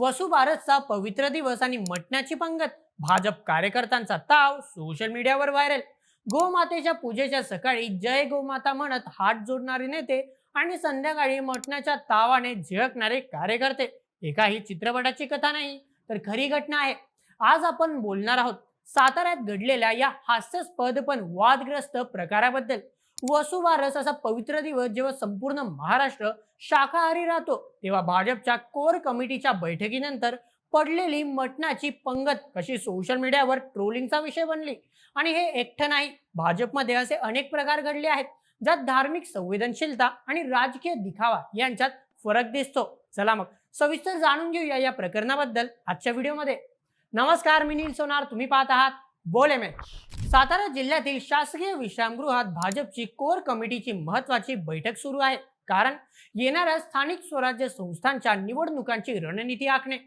वसुबारसचा पवित्र दिवस आणि मटण्याची पंगत. भाजप कार्यकर्त्यांचा ताव सोशल मीडियावर व्हायरल गोमातेच्या पूजेच्या सकाळी जय गोमाता म्हणत हात जोडणारे नेते आणि संध्याकाळी मटण्याच्या तावाने झिळकणारे कार्यकर्ते. एकाही चित्रपटाची कथा नाही तर खरी घटना आहे. आज आपण बोलणार आहोत साताऱ्यात घडलेल्या या हास्यास्पद पण वादग्रस्त प्रकाराबद्दल. वसुबारस असा पवित्र दिवस जेव्हा संपूर्ण महाराष्ट्र शाकाहारी राहतो तेव्हा भाजपच्या कोर कमिटीच्या बैठकीनंतर पडलेली मटणाची पंगत कशी सोशल मीडियावर ट्रोलिंगचा विषय बनली? आणि हे एकटं नाही भाजपमध्ये असे अनेक प्रकार घडले आहेत ज्यात धार्मिक संवेदनशीलता आणि राजकीय दिखावा यांच्यात फरक दिसतो. चला मग सविस्तर जाणून घेऊया या प्रकरणाबद्दल आजच्या व्हिडिओमध्ये नमस्कार मी नील सोनार तुम्ही पाहत आहात बोले मे. सातारा जिल्ह्यातील शासकीय विश्रामगृहात भाजपची कोर कमिटीची महत्वाची बैठक सुरू आहे. कारण येणाऱ्या स्थानिक स्वराज्य संस्थांच्या निवडणुकांची रणनीती आखणे.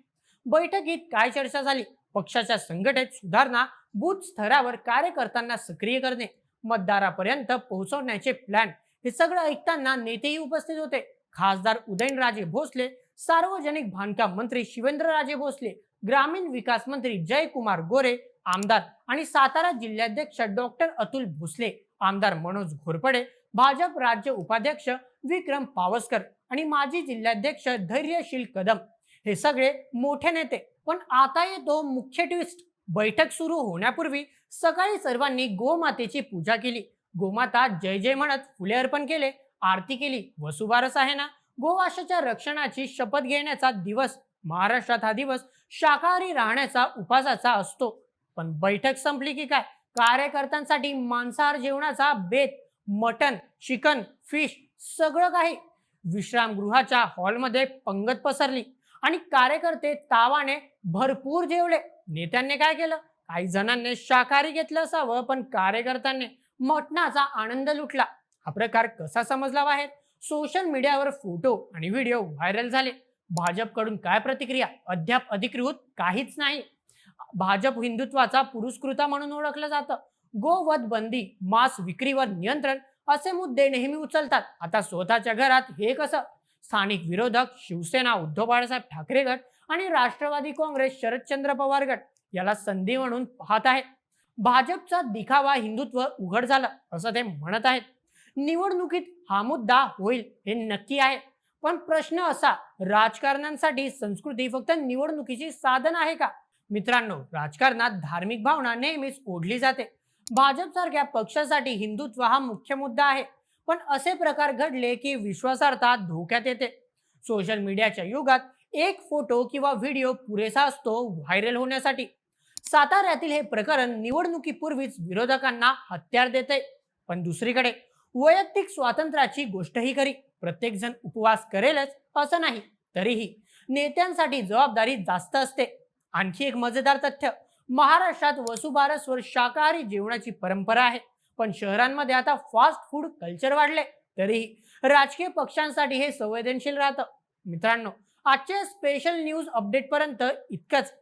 बैठकीत काय चर्चा झाली? पक्षाच्या संघटनेत सुधारणा बूथ स्तरावर कार्यकर्त्यांना सक्रिय करणे मतदारापर्यंत पोहोचवण्याचे प्लॅन हे सगळं ऐकताना नेतेही उपस्थित होते. खासदार उदयनराजे भोसले सार्वजनिक बांधकाम मंत्री शिवेंद्रराजे भोसले ग्रामीण विकास मंत्री जयकुमार गोरे आमदार आणि सातारा जिल्हाध्यक्ष डॉक्टर अतुल भोसले आमदार मनोज घोरपडे भाजप राज्य उपाध्यक्ष विक्रम पावसकर आणि माजी जिल्हाध्यक्ष धैर्यशील कदम हे सगळे मोठे नेते. पण आता येतो मुख्य ट्विस्ट बैठक सुरू होण्यापूर्वी सकाळी सर्वांनी गोमातेची पूजा केली. गोमाता जय जय म्हणत फुले अर्पण केले आरती केली वसुबारस आहे ना? गोवाशाच्या रक्षणाची शपथ घेण्याचा दिवस महाराष्ट्रात हा दिवस शाकाहारी राहण्याचा उपासाचा असतो. पण बैठक संपली की काय? कार्यकर्त्यांसाठी मांसाहार जेवणाचा बेत मटन चिकन फिश सगळं काही विश्रामगृहाच्या हॉलमध्ये पंगत पसरली आणि कार्यकर्ते तावाने भरपूर जेवले. नेत्यांनी काय केलं? काही जणांनी शाकाहारी घेतलं असावं पण कार्यकर्त्यांनी मटणाचा आनंद लुटला. हा प्रकार कसा समजला बाहेर? सोशल मीडियावर फोटो आणि व्हिडिओ व्हायरल झाले. भाजपकडून काय प्रतिक्रिया? अद्याप अधिकृत काहीच नाही. भाजप हिंदुत्वाचा पुरस्कृता म्हणून ओळखलं जातं. गोवध बंदी मांस विक्रीवर नियंत्रण असे मुद्दे नेहमी उचलतात. आता स्वतःच्या घरात हे कसं? स्थानिक विरोधक शिवसेना उद्धव बाळासाहेब ठाकरे गट आणि राष्ट्रवादी काँग्रेस शरदचंद्र पवार गट याला संधी म्हणून पाहत आहेत. भाजपचा दिखावा हिंदुत्व उघड झालं असं ते म्हणत आहेत. निवडणुकीत हा मुद्दा होईल हे नक्की आहे. पण प्रश्न असा राजकारण्यांसाठी संस्कृती फक्त निवडणुकीची साधन आहे का? मित्रांनो राजकारणात धार्मिक भावना नेहमीच ओढली जाते. भाजप सारख्या पक्षासाठी हिंदुत्व हा मुख्य मुद्दा आहे. पण असे प्रकार घडले की विश्वासार्हता धोक्यात येते. सोशल मीडियाच्या युगात एक फोटो किंवा व्हिडिओ पुरेसा असतो व्हायरल होण्यासाठी. साताऱ्यातील हे प्रकरण निवडणुकीपूर्वीच विरोधकांना हत्यार देते. पण दुसरीकडे वैयक्तिक स्वातंत्र्याची गोष्टही खरी प्रत्येक जण उपवास करेलच असं नाही तरीही नेत्यांसाठी जबाबदारी जास्त असते. आणखी एक मजेदार तथ्य. महाराष्ट्रात वसुबारसवर शाकाहारी जेवणाची परंपरा आहे. पण शहरांमध्ये आता फास्ट फूड कल्चर वाढले तरीही राजकीय पक्षांसाठी हे संवेदनशील राहतं. मित्रांनो आजच्या स्पेशल न्यूज अपडेट पर्यंत इतकंच.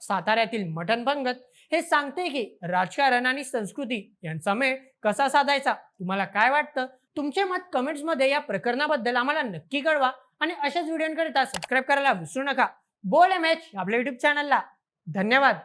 साताऱ्यातील मटण पंगत हे सांगते की राजकारण आणि संस्कृती यांचा मेळ कसा साधायचा? तुम्हाला काय वाटतं? तुमचे मत कमेंट्समध्ये या प्रकरणाबद्दल आम्हाला नक्की कळवा. आणि अशाच व्हिडिओकरिता सबस्क्राईब करायला विसरू नका. बोल एम एच आपल्या युट्यूब चॅनलला धन्यवाद.